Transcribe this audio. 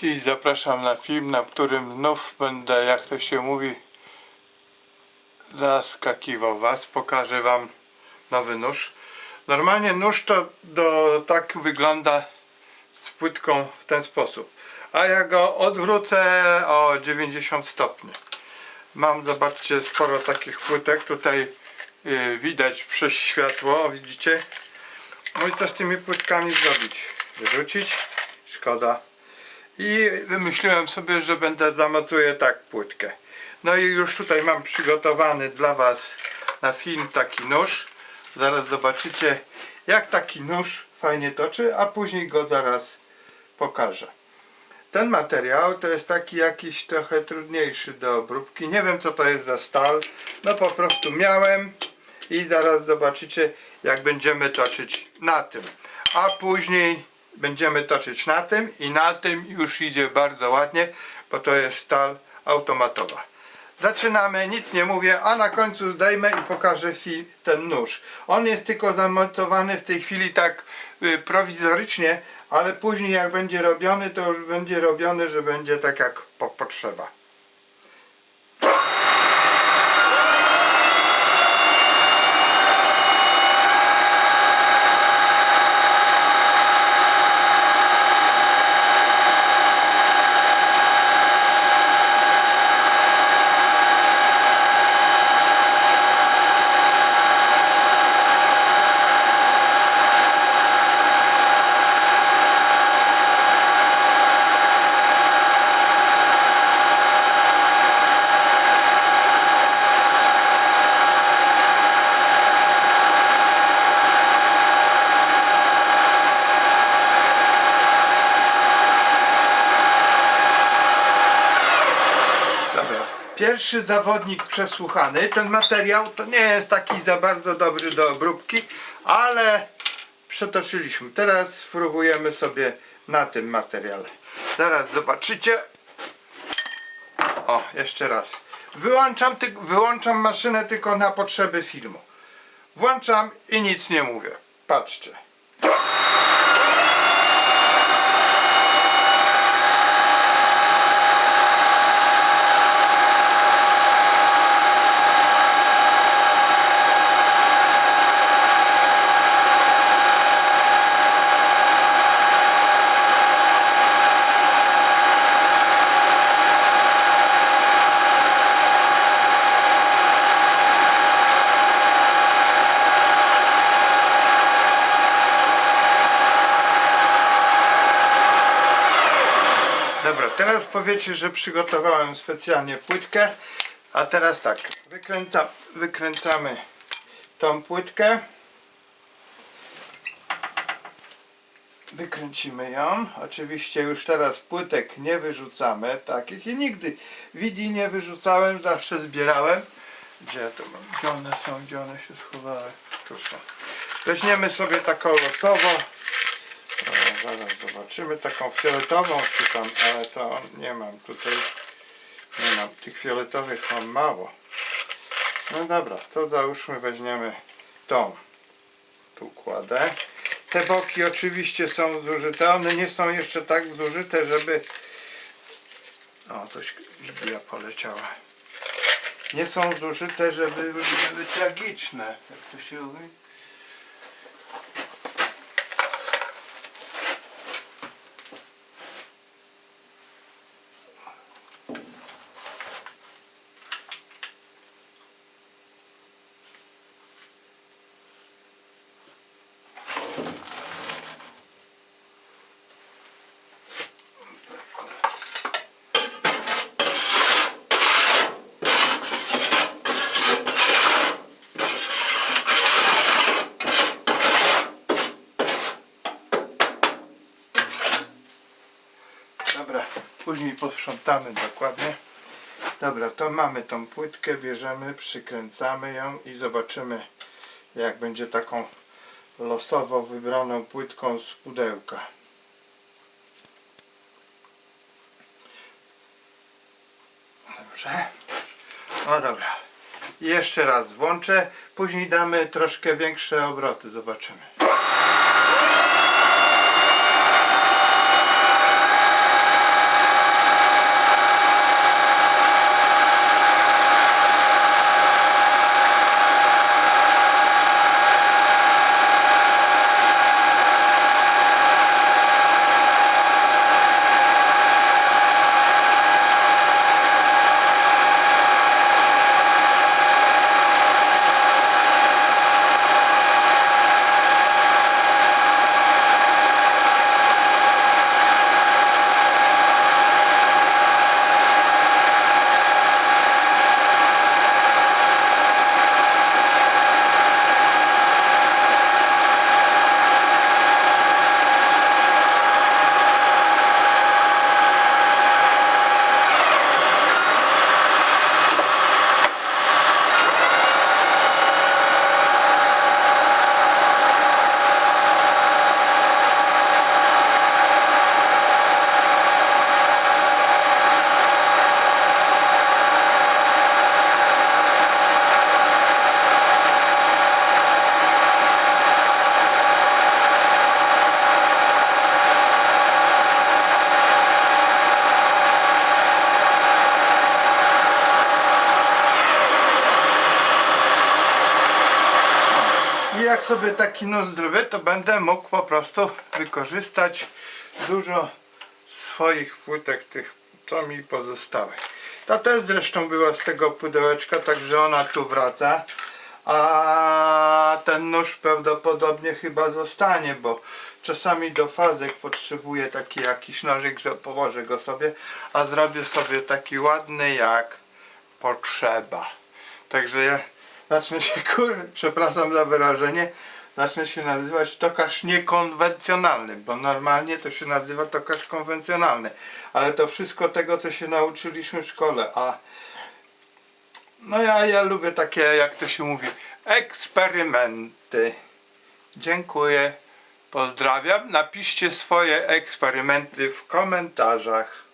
Dziś zapraszam na film, na którym znów będę, jak to się mówi, zaskakiwał Was. Pokażę Wam nowy nóż. Normalnie nóż to do, tak wygląda z płytką w ten sposób. A ja go odwrócę o 90 stopni. Mam, zobaczcie, sporo takich płytek. Tutaj y, widać przez światło, widzicie? No i co z tymi płytkami zrobić? Wyrzucić? Szkoda. I wymyśliłem sobie, że będę zamocuję tak płytkę. No i już tutaj mam przygotowany dla Was na film taki nóż. Zaraz zobaczycie jak taki nóż fajnie toczy, a później go zaraz pokażę. Ten materiał to jest taki jakiś trochę trudniejszy do obróbki. Nie wiem co to jest za stal. No po prostu miałem i zaraz zobaczycie jak będziemy toczyć na tym. A później będziemy toczyć na tym i na tym już idzie bardzo ładnie, bo to jest stal automatowa. Zaczynamy, nic nie mówię, a na końcu zdejmę i pokażę ten nóż. On jest tylko zamontowany w tej chwili tak y, prowizorycznie, ale później jak będzie robiony, to już będzie robiony, że będzie tak jak po, potrzeba. Dobra. Pierwszy zawodnik przesłuchany. Ten materiał to nie jest taki za bardzo dobry do obróbki, ale przetoczyliśmy. Teraz spróbujemy sobie na tym materiale. Zaraz zobaczycie. O, jeszcze raz. Wyłączam, ty, wyłączam maszynę tylko na potrzeby filmu. Włączam i nic nie mówię. Patrzcie. Dobra, teraz powiecie, że przygotowałem specjalnie płytkę. A teraz tak, wykręca, wykręcamy tą płytkę. Wykręcimy ją. Oczywiście już teraz płytek nie wyrzucamy, takich i nigdy widzi nie wyrzucałem, zawsze zbierałem. Gdzie ja to mam? Gdzie one są? Gdzie one się schowały? Tu. Weźmiemy sobie taką losowo. Zobaczymy taką fioletową czy tam, ale to nie mam tutaj. Nie mam. Tych fioletowych mam mało. No dobra, to załóżmy weźmiemy tą. Tu kładę. Te boki oczywiście są zużyte. One nie są jeszcze tak zużyte, żeby... O, coś Biblia poleciała. Nie są zużyte, żeby były tragiczne. Jak to się mówi? Dobra, później posprzątamy dokładnie. Dobra, to mamy tą płytkę, bierzemy, przykręcamy ją i zobaczymy jak będzie taką losowo wybraną płytką z pudełka. Dobrze. No dobra. Jeszcze raz włączę, później damy troszkę większe obroty, zobaczymy. Sobie taki nóż zrobię, to będę mógł po prostu wykorzystać dużo swoich płytek, tych co mi pozostały. Ta też zresztą była z tego pudełeczka, także ona tu wraca. A ten nóż prawdopodobnie chyba zostanie, bo czasami do fazek potrzebuję taki jakiś nożyk, że położę go sobie, a zrobię sobie taki ładny jak potrzeba. Także ja zacznę się, kur, przepraszam za wyrażenie, zacznę się nazywać tokarz niekonwencjonalny, bo normalnie to się nazywa tokarz konwencjonalny. Ale to wszystko tego, co się nauczyliśmy w szkole, a no ja, ja lubię takie, jak to się mówi, eksperymenty. Dziękuję. Pozdrawiam. Napiszcie swoje eksperymenty w komentarzach.